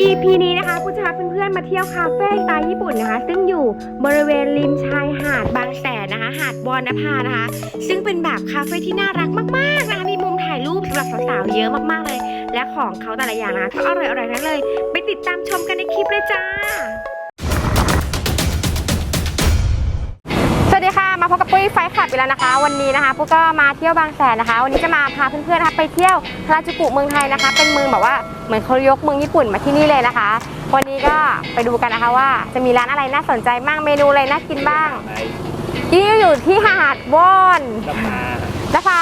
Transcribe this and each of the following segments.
EP นี้นะคะกูจะพาเพื่อนๆมาเที่ยวคาเฟ่สไตล์ญี่ปุ่นนะคะ ซึ่งอยู่บริเวณริมชายหาดบางแสนนะคะ หาดวอนนภานะคะ ซึ่งเป็นแบบคาเฟ่ที่น่ารักมากๆนะคะมีมุมถ่ายรูปสำหรับสาวๆเยอะมากๆเลย และของเขาแต่ละอย่างนะก็อร่อยๆทั้งนั้นเลย ไปติดตามชมกันในคลิปเลยจ้า วัสดีค่ะมาพบกับปุ้ยไฟขับอีกแล้วนะคะ วันนี้นะคะปุ้ยก็มาเที่ยวบางแสนนะคะ วันนี้จะมาพาเพื่อนๆนะคะไปเที่ยวฮาราจูกุเมืองไทยนะคะ เป็นเมืองแบบว่าเหมือนเขายกเมืองญี่ปุ่นมาที่นี่เลยนะคะ วันนี้ก็ไปดูกันนะคะว่าจะมีร้านอะไรน่าสนใจบ้างเมนูอะไรน่ากินบ้างไหนที่นี่อยู่ที่หาดวอนจะมานภา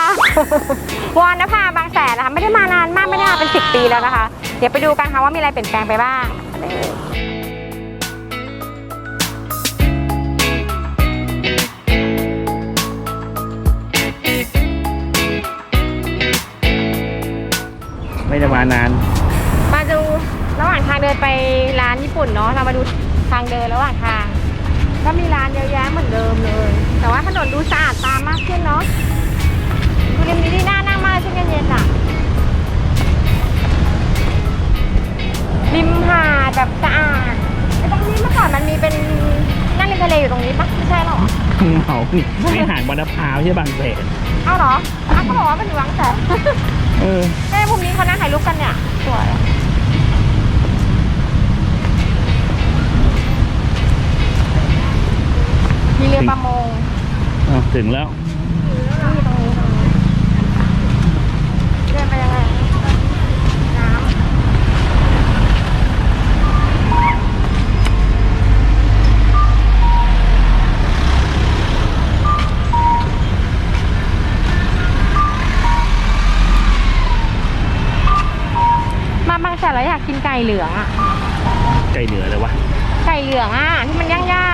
วอนนภาบางแสนนะคะ ไม่ได้มานานมากไม่ได้มาเป็น10ปีแล้วนะคะ เดี๋ยวไปดูกันค่ะว่ามีอะไรเปลี่ยนแปลงไปบ้าง ไปเลยไม่ได้มานาน มาดูระหว่างทางเดินไปร้านญี่ปุ่นเนาะเรามาดูทางเดินระหว่างทาง ก็มีร้านเยอะแยะเหมือนเดิมเลย แต่ว่าถนนดูสะอาดตามากขึ้นเนาะดูริมนี้นี่น่านั่งมากช่วงเย็นๆอะริมหาดแบบสะอาดไอ้ตรงนี้เมื่อก่อนมันมีเป็นนั่งริมทะเลอยู่ตรงนี้ปะไม่ใช่หรอเหมาไม่หาดวันพร้าวใช่บางแสนเอาเหรออ้าวเขาบอกว่าเป็นอยู่บางแสน เออแม่พวกนี้เขานั่งถ่ายรูปกันเนี่ยสวยมีเรือประมง อะถึงแล้ว นี่ตรงนี้ตรงนี้เดินไปยังไง น้ำมาบางแสนแล้วอยา กกินไก่เหลืองอะไกลเหนือเลยวะไก่เหลืองอะที่มันย่าง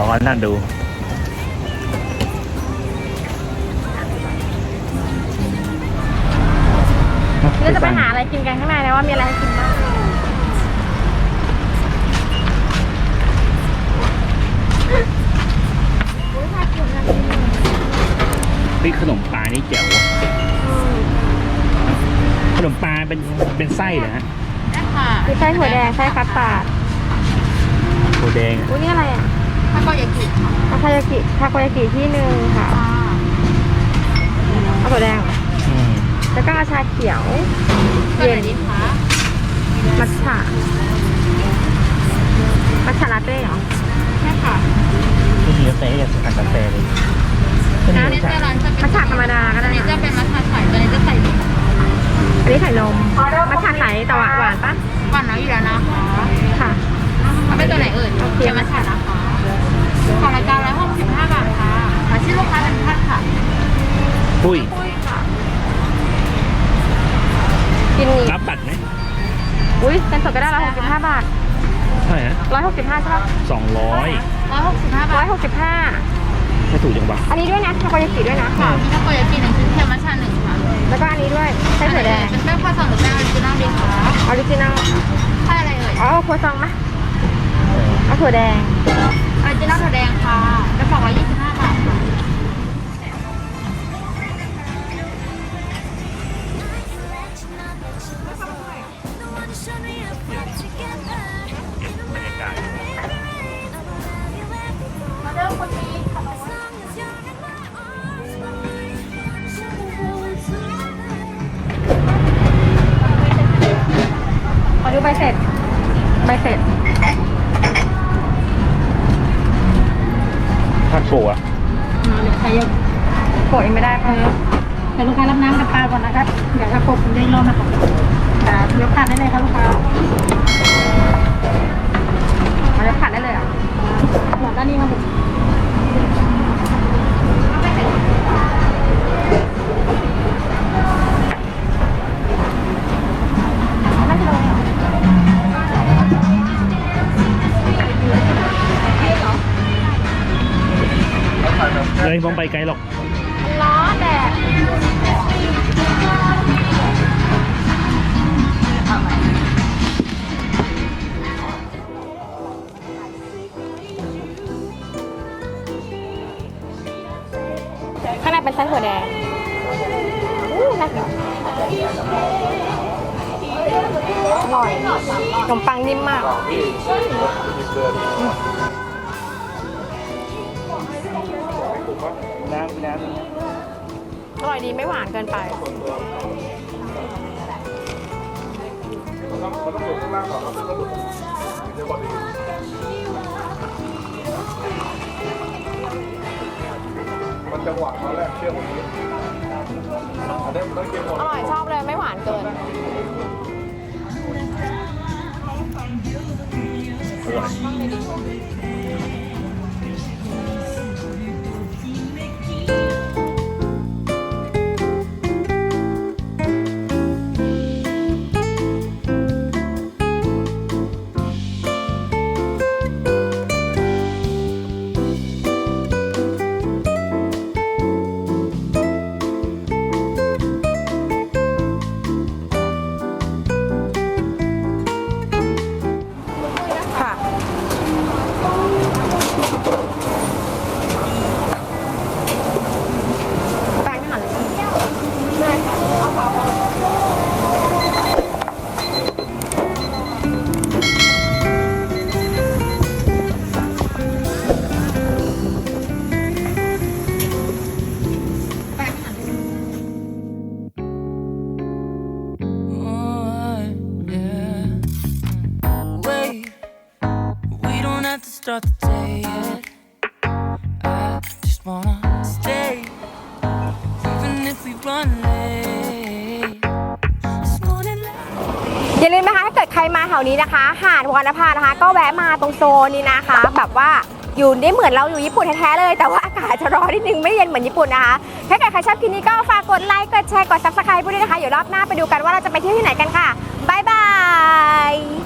ร้อนน่าดูเราจะไปหาอะไรกินกันข้างในนะว่ามีอะไรให้กินบ้างอุ๊ยน่ากินน่ากินพี่ขนมปลานี่แจ๋วว่ะอืมขนมปลาเป็นเป็นไส้เหรอฮะได้ค่ะมีไส้ถั่วแดงไส้คัสตาร์ดโบแดงอะอุ้ยนี่อะไรอะ ทาโกยากิค่ะทาโกยากิทาโกยากิที่หนึ่งค่ะเอาถั่วแดงเหรออืมแล้วก็เอาชาเขียวก็ไหนดีคะมัทฉะมัทฉะลาเต้เหรอ ใช่ค่ะที่มีกาแฟอยากสั่งกาแฟเลยที่ร้านนี่นี้สั่จะงร้านจะเป็นมัทฉะธรรมดาก็อัได้นนี้จะนะเป็นมัทฉะไข่ตัวนี้จะใส่นมอันนี้ไข่นมมัทฉะใสแต่หวานหวานปะหวานน้อยอยู่แล้วนะคะค่ะ เอาเป็นตัวไหนเอ่ยโอเคเขียวมัทฉะนะคะของรายการละ65 บาทค่ะมาชื่อลูกค้าเป็นท่านค่ะปุ้ยกินอีกรับบัตรไหมอุ้ยเป็นสดก็ได้ร้อยหกสิบห้าบาทเท่าไหร่ฮะร้อยหกสิบห้าใช่ปะสองร้อย165 บาร้อทยหกสิบห้าไม่ถูกจังวะอันนี้ด้วยนะทาโกยากิด้วยนะค่ะ มีทาโกยากิหนึ่งชิ้นเขียวมัทฉะหนึ่งค่ะแล้วก็อันนี้ด้วยไส้ถั่วแดงเป็นแป้งข้าวซองหรือแป้งออริจินอลดีคะออริจินัลใช่อะไรเอ่ย อ๋อครัวซองไหม เอาถั่วแดงออริจินอลถั่วแดงค่ะกระป๋องละ25 บาทค่ะมาเริ่มคนนี้ขนมขอดูใบเสร็จ ใบเสร็จ ท่านปู่อะเดี๋ยวใครยังโกรธยังไม่ได้เออเดี๋ยวลูกค้ารับน้ำกับปลาก่อนนะครับเดี๋ยวถ้าโกรบผมจะรอบนะครับครั เลยมองไปไกลหรอกล้อแดดข้างในเป็นไส้ถั่วแดงอู้น่ากินอร่อยขนมปังนิ่มมาก น้ำน้อร่อยดีไม่หวานเกินไปมันจังหวะตอนแรกเชื่อผมนี้อันนี้มันต้องเก็บหมดอร่อยชอบเลยไม่หวานเกิน อร่อย start the day yet. I just wanna stay, even if we run late. This morning. อย่าลืมนะคะถ้าเกิดใครมาแถวนี้นะคะ หาดวรรณภานะคะ ก็แวะมาตรงโซนนี้นะคะ แบบว่าอยู่ได้เหมือนเราอยู่ญี่ปุ่นแท้ๆเลย แต่ว่าอากาศจะร้อนนิดนึงไม่เย็นเหมือนญี่ปุ่นนะคะ ถ้าเกิดใครชอบคลิปนี้ก็ฝากกดไลค์ กดแชร์ กด subscribe ด้วยนะคะ เดี๋ยวรอบหน้าไปดูกันว่าเราจะไปเที่ยวที่ไหนกันค่ะบาย